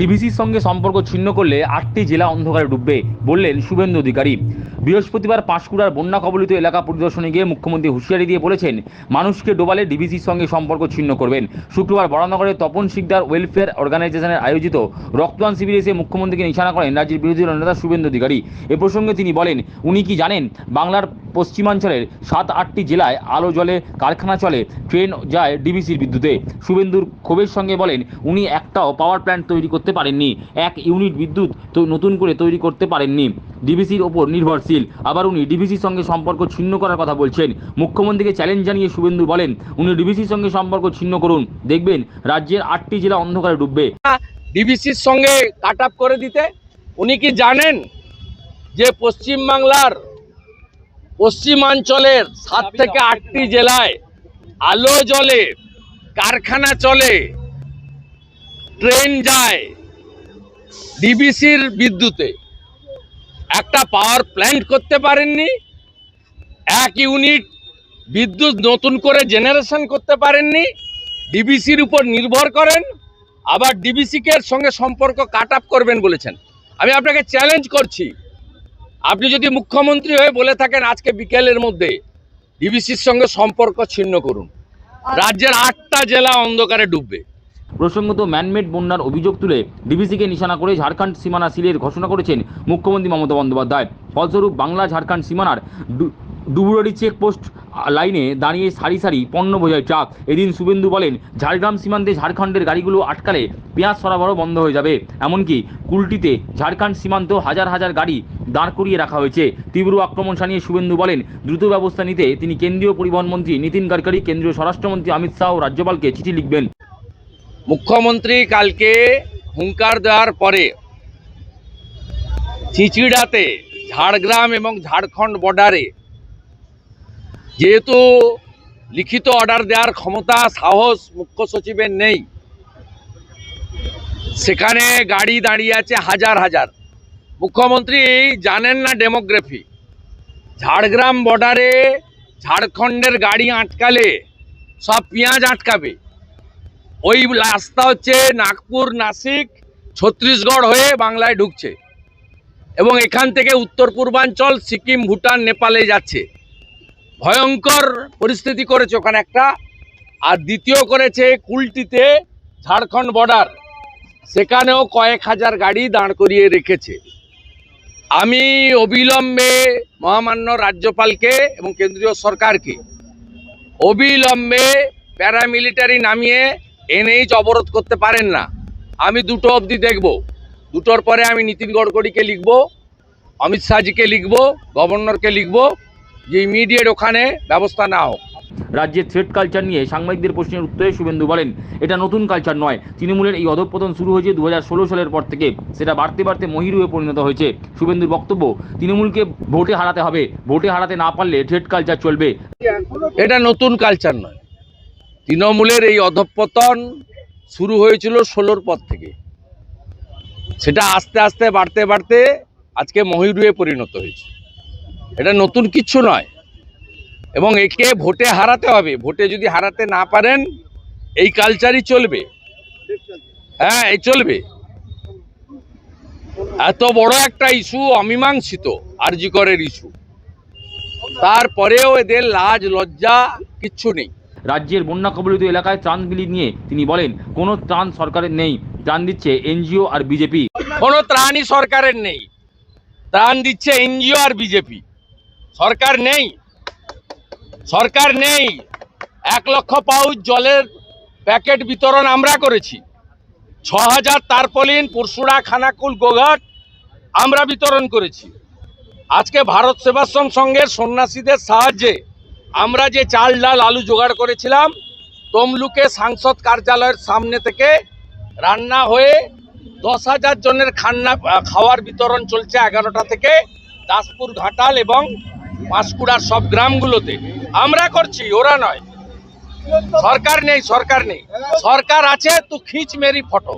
ডিভিসির সঙ্গে সম্পর্ক ছিন্ন করলে আটটি জেলা অন্ধকারে ডুববে বললেন শুভেন্দু অধিকারী। বৃহস্পতিবার পাঁশকুড়ার বন্যা কবলিত এলাকা পরিদর্শনে গিয়ে মুখ্যমন্ত্রী হুঁশিয়ারি দিয়ে বলেছেন, মানুষকে ডোবালে ডিভিসির সঙ্গে সম্পর্ক ছিন্ন করবেন। শুক্রবার বরানগরে তপন শিকদার ওয়েলফেয়ার অর্গানাইজেশনের আয়োজিত রক্তদান শিবিরে এসে মুখ্যমন্ত্রীকে নিশানা করেন রাজ্যের বিরোধী নেতা শুভেন্দু অধিকারী। এ প্রসঙ্গে তিনি বলেন, উনি কি জানেন, বাংলার পশ্চিমাঞ্চলের সাত আটটি জেলায় আলো জলে কারখানা চলে, ট্রেন যায় ডিবিসির বিদ্যুতে। শুভেন্দুর ক্ষোভের সঙ্গে বলেন, উনি একটাও পাওয়ার প্ল্যান্ট তৈরি করতে পারেননি, এক ইউনিট বিদ্যুৎ নতুন করে তৈরি করতে পারেননি। ডিবিসির ওপর নির্ভরশীল। আবার উনি ডিবিসির সঙ্গে সম্পর্ক ছিন্ন করার কথা বলছেন। মুখ্যমন্ত্রীকে চ্যালেঞ্জ জানিয়ে শুভেন্দু বলেন, উনি ডিবিসির সঙ্গে সম্পর্ক ছিন্ন করুন। দেখবেন, রাজ্যের আটটি জেলা অন্ধকারে ডুববে। ডিবিসির সঙ্গে কাট করে দিতে, উনি কি জানেন যে পশ্চিমবাংলার পশ্চিমাঞ্চলের সাত থেকে আটটি জেলায় আলো জ্বলে, কারখানা চলে, ট্রেন যায় ডিবিসির বিদ্যুতে? একটা পাওয়ার প্ল্যান্ট করতে পারেননি এক ইউনিট বিদ্যুৎ নতুন করে জেনারেশন করতে পারেননি ডিবিসির উপর নির্ভর করেন আবার ডিবিসিকে সঙ্গে সম্পর্ক কাট আপ করবেন বলেছেন। আমি আপনাকে চ্যালেঞ্জ করছি আপনি যদি মুখ্যমন্ত্রী হয়ে বলে থাকেন আজকে বিকেলের মধ্যে ডিবিসির সঙ্গে সম্পর্ক ছিন্ন করুন। রাজ্যের আটটা জেলা অন্ধকারে ডুববে। প্রসঙ্গত ম্যানমেড বন্যার অভিযোগ তুলে ডিবিসিকে নিশানা করে ঝাড়খণ্ড সীমানা সিলের ঘোষণা করেছেন মুখ্যমন্ত্রী মমতা বন্দ্যোপাধ্যায়। ফলস্বরূপ বাংলা ঝাড়খণ্ড সীমানার ডুবুরডি চেকপোস্ট লাইনে দাঁড়িয়ে সারি সারি পণ্য বোঝায় ট্রাক। এদিন শুভেন্দু বলেন, ঝাড়গ্রাম সীমান্তে ঝাড়খণ্ডের গাড়িগুলো আটকালে পেঁয়াজ সরবরাহ বন্ধ হয়ে যাবে। এমনকি কুলটিতে ঝাড়খণ্ড সীমান্তেও হাজার হাজার গাড়ি দাঁড় করিয়ে রাখা হয়েছে। তীব্র আক্রমণ সানিয়ে শুভেন্দু বলেন, দ্রুত ব্যবস্থা নিতে তিনি কেন্দ্রীয় পরিবহন মন্ত্রী নীতিন গডকরি, কেন্দ্রীয় স্বরাষ্ট্রমন্ত্রী অমিত শাহ ও রাজ্যপালকে চিঠি লিখবেন। মুখ্যমন্ত্রী কালকে হুঙ্কার দেওয়ার পরে চিচিড়াতে, ঝাড়গ্রাম এবং ঝাড়খণ্ড বর্ডারে যেহেতু লিখিত অর্ডার দেওয়ার ক্ষমতা, সাহস মুখ্য সচিবের নেই, সেখানে গাড়ি দাঁড়িয়ে আছে হাজার হাজার। মুখ্যমন্ত্রী জানেন না ডেমোগ্রাফি। ঝাড়গ্রাম বর্ডারে ঝাড়খণ্ডের গাড়ি আটকালে সব পেঁয়াজ আটকাবে। ওই রাস্তা হচ্ছে নাগপুর, নাসিক, ছত্তিশগড় হয়ে বাংলায় ঢুকছে। এবং এখান থেকে উত্তর পূর্বাঞ্চল, সিকিম, ভুটান, নেপালে যাচ্ছে। ভয়ঙ্কর পরিস্থিতি করেছে ওখানে একটা। আর দ্বিতীয় করেছে কুলটিতে ঝাড়খণ্ড বর্ডার সেখানেও কয়েক হাজার গাড়ি দাঁড় করিয়ে রেখেছে। আমি অবিলম্বে মহামান্য রাজ্যপালকে এবং কেন্দ্রীয় সরকারকে অবিলম্বে প্যারামিলিটারি নামিয়ে এনএইচ অবরোধ করতে পারেন না আমি দুটো অবধি দেখব। দুটোর পরে আমি নীতিন গডকরিকে লিখব অমিত শাহজিকে লিখব গভর্নরকে লিখব যে ইমিডিয়েট ওখানে ব্যবস্থা না হোক। রাজ্যের থ্রেড কালচার নিয়ে সাংবাদিকদের প্রশ্নের উত্তরে শুভেন্দু বলেন এটা নতুন কালচার নয়। তৃণমূলের এই অধঃপতন শুরু হয়েছে দু হাজার ষোলো সালের পর থেকে। সেটা বাড়তে বাড়তে মহিরুয়ে পরিণত হয়েছে। শুভেন্দুর বক্তব্য তৃণমূলকে ভোটে হারাতে হবে। ভোটে হারাতে না পারলে থ্রেড কালচার চলবে। এটা নতুন কালচার নয়। তৃণমূলের এই অধঃপতন শুরু হয়েছিল ষোলোর পর থেকে। সেটা আস্তে আস্তে, বাড়তে বাড়তে আজকে মহিরুয়ে পরিণত হয়েছে। এটা নতুন কিচ্ছু নয়। এবং একে ভোটে হারাতে হবে। ভোটে যদি হারাতে না পারেন, এই কালচারই চলবে। হ্যাঁ এই চলবে। এত বড় একটা ইস্যু অমীমাংসিত আরজিকরের ইস্যু তারপরেও এদের লাজ, লজ্জা কিচ্ছু নেই। রাজ্যের বন্যা কবলিত এলাকায় ত্রাণ বিলি নিয়ে তিনি বলেন, কোনো ত্রাণ সরকারের নেই, ত্রাণ দিচ্ছে এনজিও আর বিজেপি। কোনো ত্রাণই সরকারের নেই। ত্রাণ দিচ্ছে এনজিও আর বিজেপি। সরকার নেই। সরকার নেই। এক লক্ষ পাউচ জলের প্যাকেট বিতরণ আমরা করেছি। ছ হাজার তারপলিন পরশুড়া খানাকুল, গোঘাট আমরা বিতরণ করেছি। আজকে ভারত সেবাশ্রম সংঘের সন্ন্যাসীদের সাহায্যে আমরা যে চাল, ডাল, আলু জোগাড় করেছিলাম, তমলুকে সাংসদ কার্যালয়ের সামনে থেকে রান্না হয়ে দশ হাজার জনের খান্না খাওয়ার বিতরণ চলছে এগারোটা থেকে দাসপুর, ঘাটাল এবং পাঁশকুড়ার সব গ্রামগুলোতে। আমরা করছি, ওরা নয়। সরকার নেই সরকার নেই। সরকার আছে, তো খিচ মেরি ফটো।